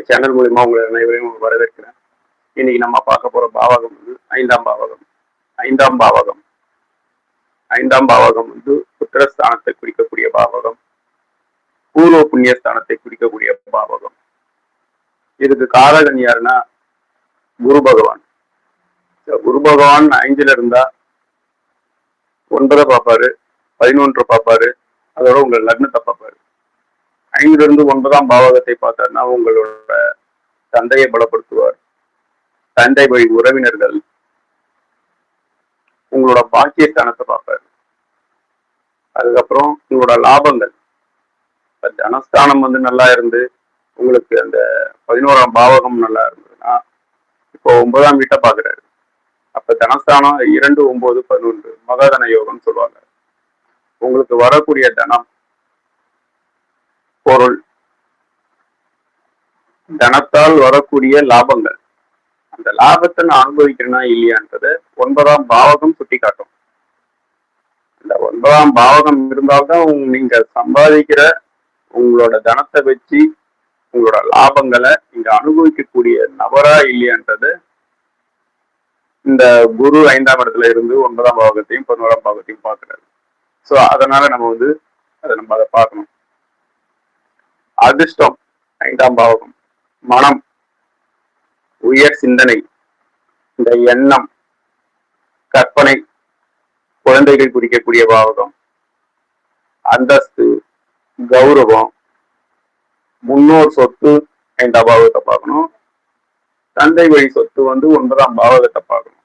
Channel மூலியமா உங்களை அனைவரையும் வரவேற்கிறேன். இன்னைக்கு நம்ம பார்க்க போற பாவகம் வந்து ஐந்தாம் பாவகம். ஐந்தாம் பாவகம். ஐந்தாம் பாவகம் வந்து புத்திரஸ்தானத்தை குறிக்கக்கூடிய பாவகம். பூர்வ புண்ணியஸ்தானத்தை குறிக்கக்கூடிய பாவகம். இதுக்கு காரகன் யாருன்னா குரு பகவான். குரு பகவான் ஐந்துல இருந்தா ஒன்பதை பார்ப்பாரு பதினொன்று பார்ப்பாரு அதோட உங்கள் லக்னத்தை பார்ப்பாரு. ஐந்திலிருந்து ஒன்பதாம் பாவகத்தை பார்த்தாருன்னா உங்களோட தந்தையை பலப்படுத்துவார். தந்தை வழி உறவினர்கள் உங்களோட பாக்கியஸ்தானத்தை பார்ப்பாரு. அதுக்கப்புறம் உங்களோட லாபங்கள். இப்ப தனஸ்தானம் வந்து நல்லா இருந்து உங்களுக்கு அந்த பதினோராம் பாவகம் நல்லா இருந்ததுன்னா இப்போ ஒன்பதாம் வீட்டை பாக்குறாரு அப்ப தனஸ்தானம் இரண்டு ஒன்பது பதினொன்று மகாதன யோகம்னு சொல்லுவாங்க. உங்களுக்கு வரக்கூடிய தனம் பொருள். தனத்தால் வரக்கூடிய லாபங்கள். அந்த லாபத்தை நான் அனுபவிக்கிறேனா இல்லையான்றத ஒன்பதாம் பாவகம் சுட்டி காட்டும் இந்த ஒன்பதாம் பாவகம் இருந்தால்தான் நீங்க சம்பாதிக்கிற உங்களோட தனத்தை வச்சு உங்களோட லாபங்களை நீங்க அனுபவிக்கக்கூடிய நபரா இல்லையான்றது இந்த குரு ஐந்தாம் இடத்துல இருந்து ஒன்பதாம் பாவகத்தையும் பதினோராம் பாவகத்தையும் பாக்குறாரு ஸோ அதனால நம்ம வந்து அதை நம்ம அதை பார்க்கணும். அதிர்ஷ்டம் ஐந்தாம் பாவகம். மனம் உயர் சிந்தனை இந்த எண்ணம் கற்பனை குழந்தைகள் குறிக்கக்கூடிய பாவகம் அந்தஸ்து கௌரவம் முன்னோர் சொத்து ஐந்தாம் பாவகத்தை பார்க்கணும். தந்தை வழி சொத்து வந்து ஒன்பதாம் பாவகத்தை பார்க்கணும்.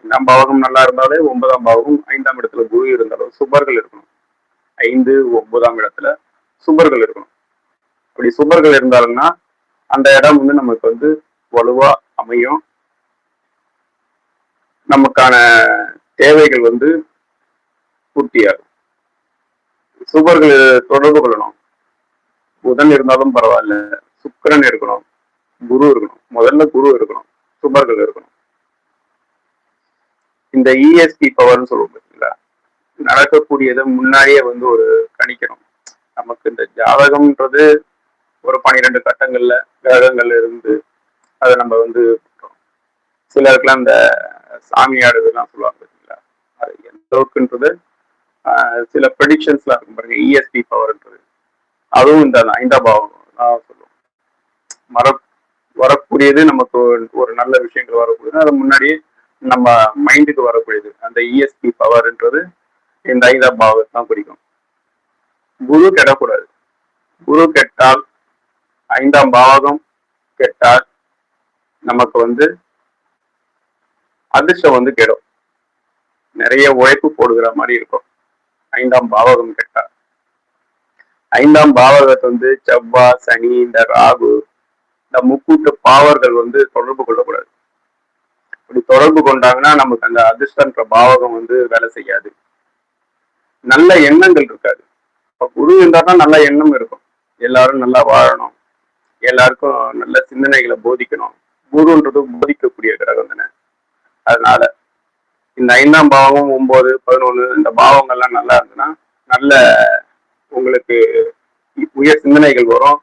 ஐந்தாம் பாவகம் நல்லா இருந்தாலே ஒன்பதாம் பாவகம் ஐந்தாம் இடத்துல குரு இருந்தாலும் சுபர்கள் இருக்கணும். ஐந்து ஒன்பதாம் இடத்துல சுபர்கள் இருக்கணும். அப்படி சுபர்கள் இருந்தாலும்னா அந்த இடம் வந்து நமக்கு வந்து வலுவா அமையும். நமக்கான தேவைகள் வந்து பூர்த்தியாகும். சுபர்கள் தொடர்பு கொள்ளணும். புதன் இருந்தாலும் பரவாயில்ல சுக்கரன் இருக்கணும் குரு இருக்கணும். முதல்ல குரு இருக்கணும் சுபர்கள் இருக்கணும். இந்த இஎஸ்பி பவர்னு சொல்லுவோம் பார்த்தீங்களா நடக்கக்கூடியதை முன்னாடியே வந்து ஒரு கணிக்கணும். நமக்கு இந்த ஜாதகம்ன்றது ஒரு பன்னிரெண்டு கட்டங்கள்ல கிரகங்கள்ல இருந்து அதை நம்ம வந்து சிலருக்குலாம் இந்த சாமியாடுதுலாம் சொல்லுவாங்க பார்த்தீங்களா அது எந்த அளவுக்குன்றது ஆஹ், சில ப்ரெடிக்ஷன்ஸ்லாம் இருக்கும் பாருங்க. இஎஸ்பி பவர்ன்றது அதுவும் இந்த ஐந்தாம் பாவம் தான் சொல்லுவோம். மர வரக்கூடியது நமக்கு ஒரு- நல்ல விஷயங்கள் வரக்கூடியது. அது முன்னாடியே நம்ம மைண்டுக்கு வரக்கூடியது. அந்த இஎஸ்பி பவர்ன்றது இந்த ஐந்தாம் பாவத்தை தான் பிடிக்கும் குரு கெடக்கூடாது. குரு கெட்டால் ஐந்தாம் பாவகம் கெட்டால் நமக்கு வந்து அதிர்ஷ்டம் வந்து கெடும். நிறைய உழைப்பு போடுகிற மாதிரி இருக்கும். ஐந்தாம் பாவகம் கெட்டா ஐந்தாம் பாவகத்தை வந்து செவ்வா சனி இந்த ராகு இந்த முக்கூட்டு பாவர்கள் வந்து தொடர்பு கொள்ளக்கூடாது. இப்படி தொடர்பு கொண்டாங்கன்னா நமக்கு அந்த அதிர்ஷ்டன்ற பாவகம் வந்து வேலை செய்யாது. நல்ல எண்ணங்கள் இருக்காது. இப்போ குரு இருந்தா தான் நல்ல எண்ணம் இருக்கும். எல்லாரும் நல்லா வாழணும். எல்லாருக்கும் நல்ல சிந்தனைகளை போதிக்கணும். குருன்றது போதிக்கக்கூடிய கிரகம் தானே. அதனால இந்த ஐந்தாம் பாவம் ஒன்பது பதினொன்று இந்த பாவங்கள்லாம் நல்லா இருந்ததுன்னா நல்ல உங்களுக்கு உயர் சிந்தனைகள் வரும்.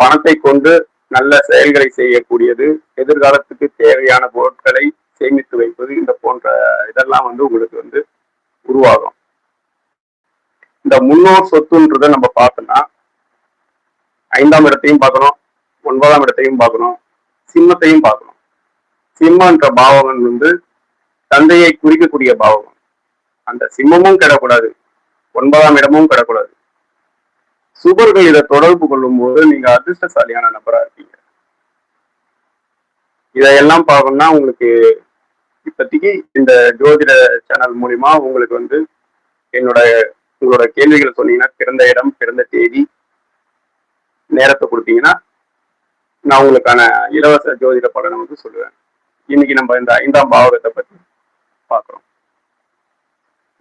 பணத்தை கொண்டு நல்ல செயல்களை செய்யக்கூடியது எதிர்காலத்துக்கு தேவையான பொருட்களை சேமித்து வைப்பது இந்த போன்ற இதெல்லாம் வந்து உங்களுக்கு வந்து உருவாகும். இந்த முன்னோர் சொத்துன்றதை நம்ம பார்த்தோம்னா ஐந்தாம் இடத்தையும் பார்க்கணும் ஒன்பதாம் இடத்தையும் பார்க்கணும் சிம்மத்தையும் பார்க்கணும். சிம்மன்ற பாவகன் வந்து தந்தையை குறிக்கக்கூடிய பாவகம் அந்த சிம்மமும் கிடக்கூடாது ஒன்பதாம் இடமும் கிடக்கூடாது. சுபர்கள் இதை தொடர்பு கொள்ளும் போது நீங்க அதிர்ஷ்டசாலியான நபரா இருப்பீங்க. இதையெல்லாம் பார்க்கணும்னா உங்களுக்கு இப்போதைக்கு இந்த ஜோதிட சேனல் மூலியமா உங்களுக்கு வந்து என்னோட உங்களோட கேள்விகளை சொன்னீங்கன்னா பிறந்த இடம் பிறந்த தேதி நேரத்தை கொடுத்தீங்கன்னா நான் உங்களுக்கான இலவச ஜோதிட பலனை வந்து சொல்லுவேன். இன்னைக்கு நம்ம இந்த ஐந்தாம் பாவகத்தை பத்தி பார்க்குறோம்.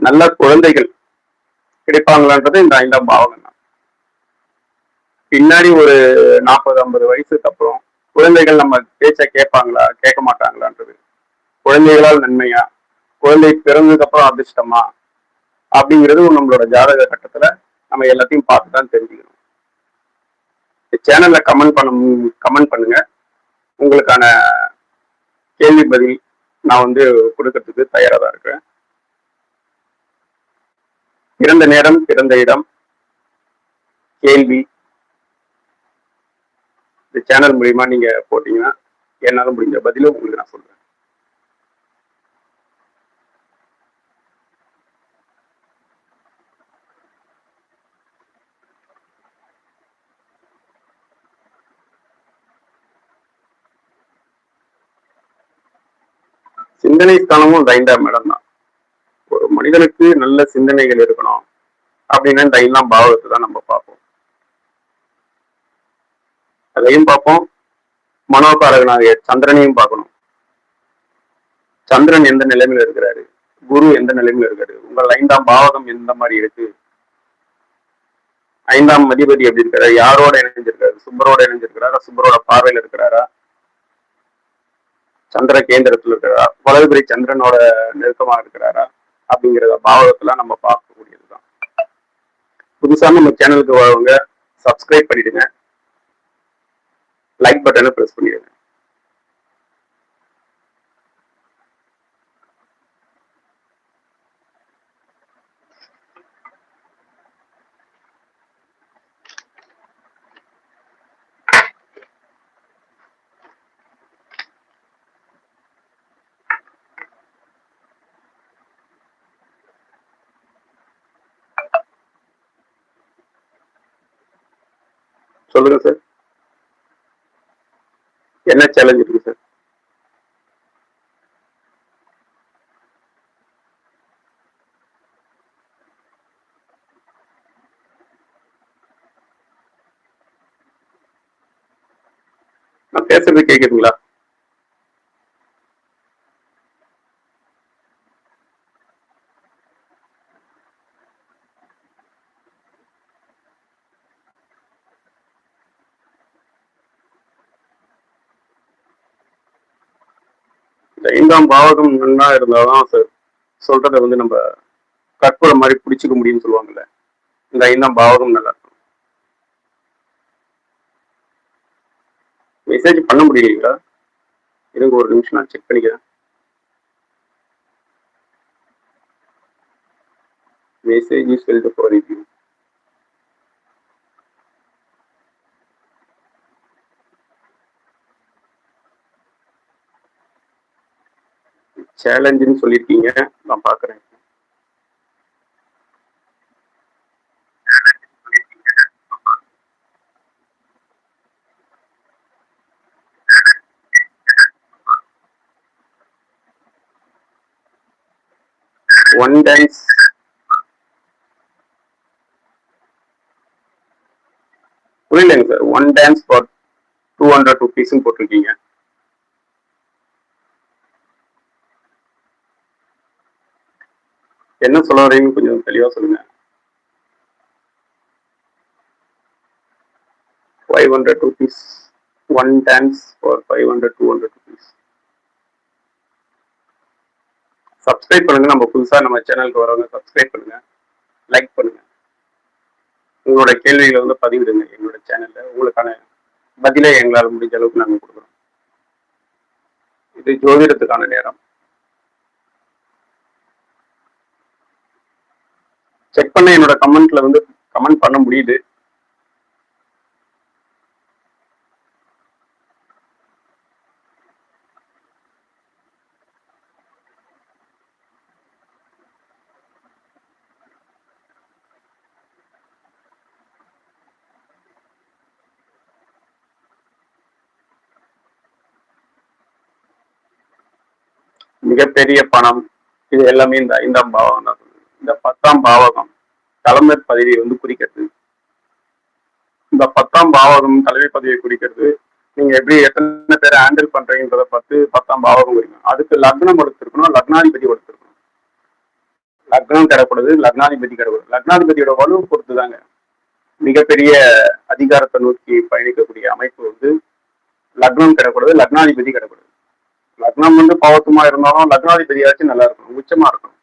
நல்ல குழந்தைகள் கிடைப்பாங்களான்றது இந்த ஐந்தாம் பாவகம் தான். பின்னாடி ஒரு நாற்பது ஐம்பது வயசுக்கு அப்புறம் குழந்தைகள் நம்ம பேச்ச கேட்பாங்களா கேட்க மாட்டாங்களான்றது. குழந்தைகளால் நன்மையா? குழந்தை பிறந்ததுக்கு அப்புறம் அதிர்ஷ்டமா? அப்படிங்கிறது நம்மளோட ஜாதக கட்டத்துல நம்ம எல்லாத்தையும் பார்த்து தான் தெரிஞ்சுக்கணும். சேனல்ல கமெண்ட் பண்ண கமெண்ட் பண்ணுங்க. உங்களுக்கான கேள்வி பதில் நான் வந்து கொடுக்கறதுக்கு தயாராக தான் இருக்கிறேன். பிறந்த நேரம் பிறந்த இடம் கேள்வி. இந்த சேனல் மூலியமா நீங்க போட்டீங்கன்னா என்னால முடிஞ்ச பதிலும் உங்களுக்கு நான் சொல்றேன். சிந்தனை ஸ்தானமும் இந்த ஐந்தாம் இடம் தான். ஒரு மனிதனுக்கு நல்ல சிந்தனைகள் இருக்கணும் அப்படின்னா இந்த ஐந்தாம் பாவகத்தை தான் நம்ம பார்ப்போம். அதையும் பார்ப்போம். மனோகாரகனாகிய சந்திரனையும் பார்க்கணும். சந்திரன் எந்த நிலைமையில இருக்கிறாரு? குரு எந்த நிலைமையில இருக்காரு? உங்கள் ஐந்தாம் பாவகம் எந்த மாதிரி இருக்கு? ஐந்தாம் அதிபதி எப்படி இருக்காரு யாரோட இணைஞ்சிருக்காரு? சுப்பரோட இணைஞ்சிருக்கிறாரா? சுப்பரோட பார்வையில இருக்கிறாரா? சந்திர கேந்திரத்துல இருக்கிறாரா? வலதுபுரி சந்திரனோட நெருக்கமா இருக்கிறாரா? அப்படிங்கிறத பாவகத்துல நம்ம பார்க்கக்கூடியதுதான். புதுசா நம்ம சேனலுக்கு வரவங்க சப்ஸ்கிரைப் பண்ணிடுங்க. லைக் பட்டனை ப்ரெஸ் பண்ணிடுங்க. சொல்லுங்க சார் என்ன சேலஞ்ச் இருக்கு சார் நான் பேசுறது கேக்குதுங்களா? ஐந்தாம் பாவகம் நன்னா இருந்தாதான் சார் சொல்றத வந்து நம்ம கற்கொலை மாதிரி பிடிச்சிக்க முடியும்னு சொல்லுவாங்கல்ல. இந்த ஐந்தாம் பாவகம் நல்லா இருக்கும். மெசேஜ் பண்ண முடியலைங்களா? இருங்க ஒரு நிமிஷம் நான் செக் பண்ணிக்கிறேன். மெசேஜ் யூஸ் வெல்ட் போகிறீங்க சேலஞ்சுன்னு சொல்லியிருக்கீங்க நான் பார்க்குறேன் ஒன் டான்ஸ் புரியலங்க sir. One dance for two hundred ருபீஸ்ன்னு போட்டிருக்கீங்க. என்ன சொல்ல வரீங்கன்னு கொஞ்சம் தெளிவா சொல்லுங்க. Five hundred rupees one dance for five hundred two hundred rupees subscribe பண்ணுங்க. நம்ம புதுசாக நம்ம சேனலுக்கு வரவங்க சப்ஸ்கிரைப் பண்ணுங்க. லைக் பண்ணுங்க. உங்களோட கேள்விகளை வந்து பதிவிடுங்க. எங்களோட சேனல்ல உங்களுக்கான பதிலை எங்களால் முடிஞ்ச அளவுக்கு நாங்கள் கொடுக்குறோம். இது ஜோதிடத்துக்கான நேரம். செக் பண்ண என்னோட கமெண்ட்ல வந்து கமெண்ட் பண்ண முடியுது. மிகப்பெரிய பணம் இது எல்லாமே இந்த ஐந்தாம் பாவகம் தான். இந்த பத்தாம் பாவகம். தலைமை பதவியை வந்து குறிக்கிறது. இந்த பத்தாம் பாவகம் தலைமை பதவியை குறிக்கிறது. நீங்க எப்படி எத்தனை பேர் ஹேண்டில் பண்றீங்கன்றத பார்த்து பத்தாம் பாவகம் குறிக்கும் அதுக்கு லக்னம் எடுத்திருக்கணும் லக்னாதிபதி எடுத்திருக்கணும் லக்னம் கிடக்கூடாது லக்னாதிபதி கிடக்கூடாது லக்னாதிபதியோட வலுவை பொறுத்து தாங்க மிகப்பெரிய அதிகாரத்தை நோக்கி பயணிக்கக்கூடிய அமைப்பு வந்து லக்னம் கிடக்கூடாது லக்னாதிபதி கிடக்கூடாது லக்னம் வந்து பாவத்துமா இருந்தாலும் லக்னாதிபதியாச்சும் நல்லா இருக்கணும். உச்சமா இருக்கணும்.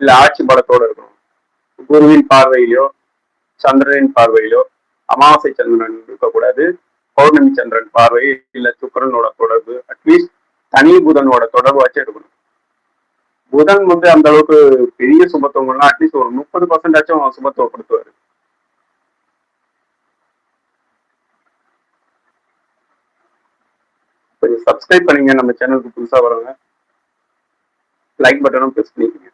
இல்ல ஆட்சி பலத்தோட இருக்கணும். குருவின் பார்வையிலோ சந்திரனின் பார்வையிலோ அமாவாசை சந்திரன் இருக்கக்கூடாது. பௌர்ணமி சந்திரன் பார்வை இல்ல சுக்கரனோட தொடர்பு அட்லீஸ்ட் தனி புதனோட தொடர்பு வச்சு எடுக்கணும். புதன் வந்து அந்த அளவுக்கு பெரிய சுபத்துவங்கள்லாம் அட்லீஸ்ட் ஒரு முப்பது பர்சன்டாச்சும் சுபத்துவப்படுத்துவாரு. கொஞ்சம் சப்ஸ்கிரைப் பண்ணீங்க நம்ம சேனலுக்கு புதுசா வரவங்க லைக் பட்டனும் ப்ரெஸ் பண்ணிக்கோங்க.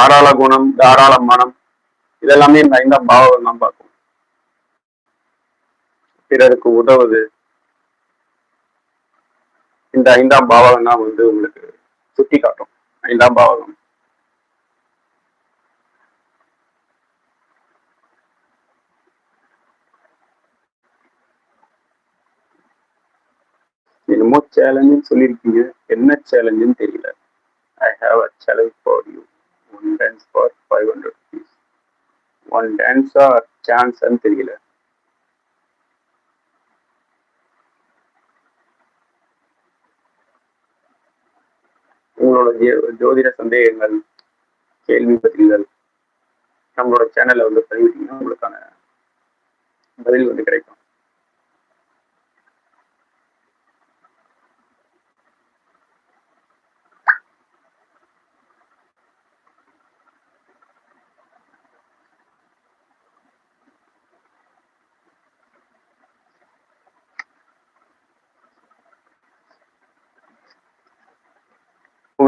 தாராள குணம் தாராள மனம் இதெல்லாமே இந்த ஐந்தாம் பாவம் தான் பார்க்கும் பிறருக்கு உதவுது இந்த ஐந்தாம் பாவகம் தான் வந்து உங்களுக்கு சுட்டி காட்டும். ஐந்தாம் பாவகம். என்னமோ சேலஞ்சுன்னு சொல்லியிருக்கீங்க. என்ன சேலஞ்சுன்னு தெரியல. I have a challenge for you one dance for five hundred rupees one டான்ஸா சான்ஸ்ன்னு தெரியல உங்களோட ஜோதிட சந்தேகங்கள் கேள்வி பதில்கள் நம்மளோட சேனல்ல வந்து பதிவிட்டீங்கன்னா உங்களுக்கான பதில் வந்து கிடைக்கும்.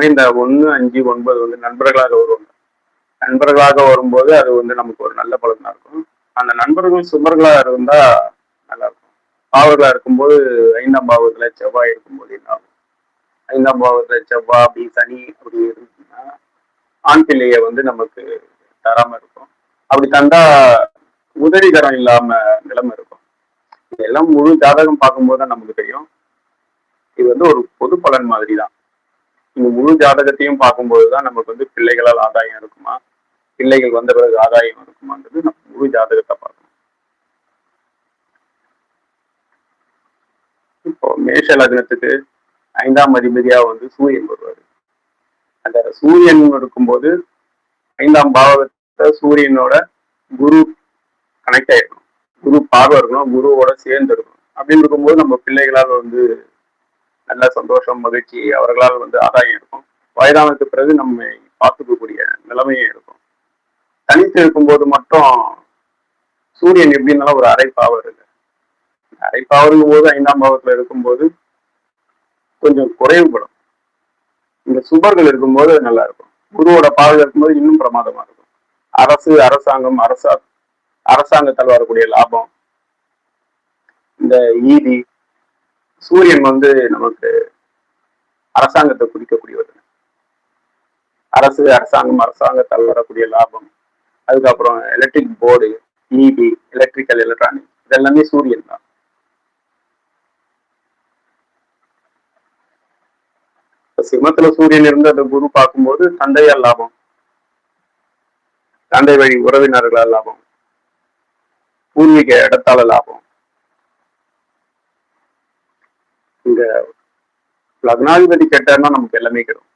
எப்பவுமே இந்த ஒன்று அஞ்சு ஒன்பது வந்து நண்பர்களாக வருவாங்க. நண்பர்களாக வரும்போது அது வந்து நமக்கு ஒரு நல்ல பலனாக இருக்கும். அந்த நண்பர்கள் சுமர்களாக இருந்தால் நல்லா இருக்கும். இருக்கும்போது ஐந்தாம் பாவத்தில் செவ்வாய் இருக்கும்போது என்ன ஆகும்? ஐந்தாம் பாவத்தில் செவ்வாய் அப்படி சனி அப்படி இருந்துச்சுன்னா ஆண் பிள்ளையை வந்து நமக்கு தராமல் இருக்கும். அப்படி தந்தா உதவிகரம் இல்லாம நிலைமை இருக்கும். இதெல்லாம் முழு ஜாதகம் பார்க்கும்போது தான் நமக்கு தெரியும். இது வந்து ஒரு பொது பலன் மாதிரி தான் இந்த முழு ஜாதகத்தையும் பார்க்கும்போது தான் நமக்கு வந்து பிள்ளைகளால் ஆதாயம் இருக்குமா? பிள்ளைகள் வந்த பிறகு ஆதாயம் இருக்குமான்றது நம்ம முழு ஜாதகத்தை பார்க்கணும். இப்போ மேஷ லக்னத்துக்கு ஐந்தாம் அதிபதியா வந்து சூரியன் வருவார். அந்த சூரியன் இருக்கும்போது ஐந்தாம் பாவகத்தை சூரியனோட குரு கனெக்ட் ஆயிருக்கணும் குரு பார்வை இருக்கணும் குருவோட சேர்ந்து இருக்கணும். அப்படின்னு இருக்கும்போது நம்ம பிள்ளைகளால் வந்து நல்ல சந்தோஷம் மகிழ்ச்சி அவர்களால் வந்து ஆதாயம் இருக்கும். வயதானதுக்கு பிறகு நம்ம பார்த்துக்கக்கூடிய நிலைமையும் இருக்கும். தனித்து இருக்கும்போது மட்டும் சூரியன் எப்படின்னாலும் ஒரு அரை பாவர் இருக்கு. அரை பாவருங்கும் போது ஐந்தாம் பாவத்துல இருக்கும்போது கொஞ்சம் குறைவுபடும் இந்த சுபர்கள் இருக்கும்போது நல்லா இருக்கும். குருவோட பார்வை இருக்கும்போது இன்னும் பிரமாதமா இருக்கும். அரசு அரசாங்கம் அரசா அரசாங்கத்தால் வரக்கூடிய லாபம் இந்த ஈதி சூரியன் வந்து நமக்கு அரசாங்கத்தை குறிக்கக்கூடியவர் அரசு அரசாங்கம் அரசாங்கத்தால் வரக்கூடிய லாபம். அதுக்கப்புறம் electric board E B electrical electronic இதெல்லாமே சூரியன் தான். சிம்மத்துல சூரியன் இருந்து அந்த குரு பார்க்கும்போது தந்தையால் லாபம். தந்தை வழி உறவினர்களால் லாபம். பூர்வீக இடத்தால லாபம். இங்க லக்னாதிபதி கெட்டார்னா நமக்கு எல்லாமே கிடைக்கும்.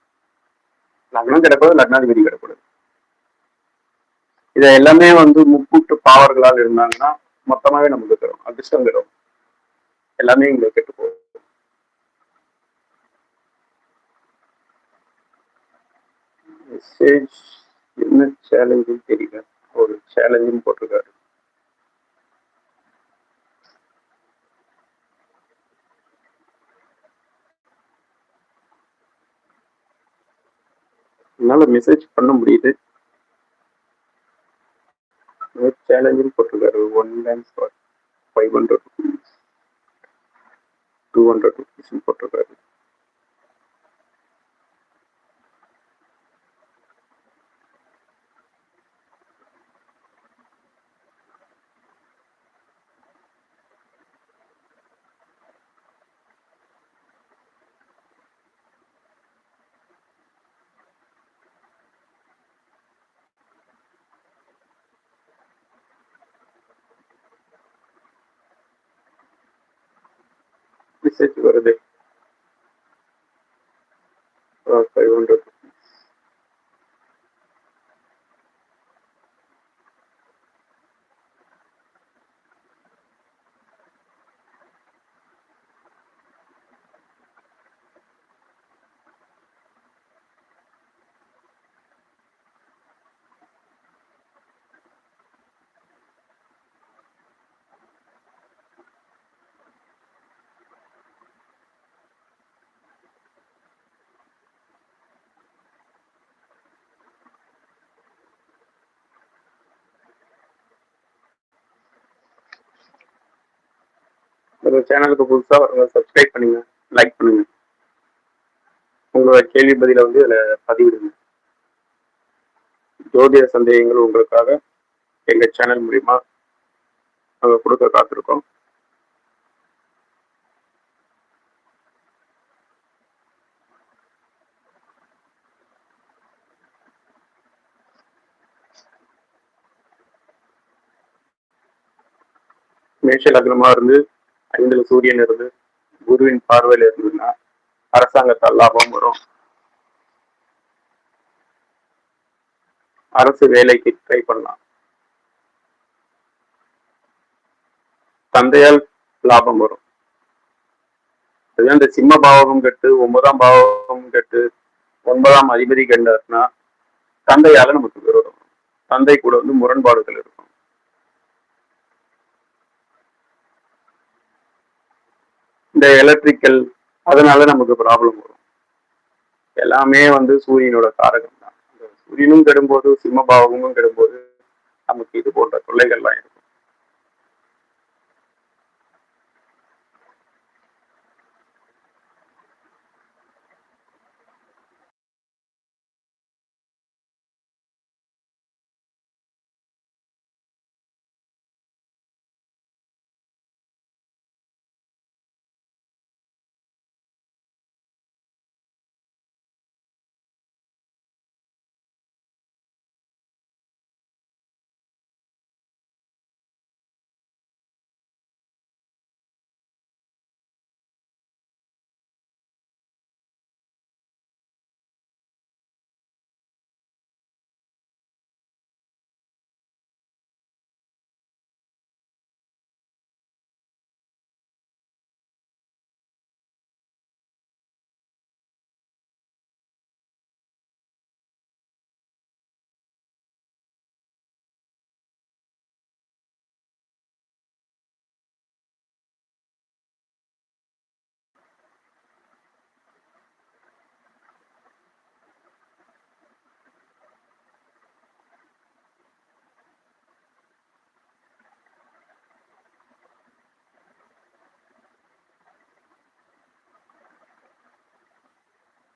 லக்னம் கிடக்கூடாது லக்னாதிபதி கிடக்கூடாது இதை எல்லாமே வந்து முக்கூட்டு பாவர்களால் இருந்தாங்கன்னா மொத்தமாவே நமக்கு தரும். அதிர்ஷ்டம் தரும். எல்லாமே இங்க கெட்டு போகும். மெசேஜ் என்ன சேலஞ்சுன்னு தெரியல. ஒரு சேலஞ்சும் போட்டிருக்காரு. என்னால மெசேஜ் பண்ண முடியுது. சேலஞ்சும் போட்டிருக்காரு. One times for five hundred rupees two hundred ருபீஸ்னு போட்டிருக்காரு. மெசேஜ் வருது ஃபைவ் ஹண்ட்ரட் இந்த சேனலுக்கு புதுசாக வரவங்க சப்ஸ்கிரைப் பண்ணுங்க லைக் பண்ணுங்க. உங்களோட கேள்வி பதிலை வந்து இதில் பதிவிடுங்க. ஜோதிட சந்தேகங்கள் உங்களுக்காக எங்கள் சேனல் மூலிமா நாங்கள் கொடுக்க காத்திருக்கோம். மேஷ லக்னமாக இருந்து ஐந்துல சூரியன் இருந்து குருவின் பார்வையில் இருந்ததுன்னா அரசாங்கத்தால் லாபம் வரும். அரசு வேலைக்கு ட்ரை பண்ணலாம். தந்தையால் லாபம் வரும். அது அந்த சிம்ம பாவகம் கெட்டு ஒன்பதாம் பாவகம் கெட்டு ஒன்பதாம் அதிபதி கண்டார்னா தந்தையால நமக்கு விரோதம். தந்தை கூட வந்து முரண்பாடுகள் இருக்கும். இந்த எலக்ட்ரிக்கல் அதனால நமக்கு ப்ராப்ளம் வரும். எல்லாமே வந்து சூரியனோட காரகம் தான் இந்த சூரியனும் கெடும்போது சிம்மபாவகமும் கெடும்போது நமக்கு இது போன்ற தொல்லைகள்லாம் இருக்கும்.